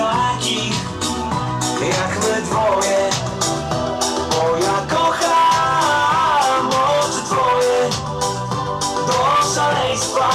takich jak my dwoje? Bo ja kocham oczy twoje. Do szaleństwa.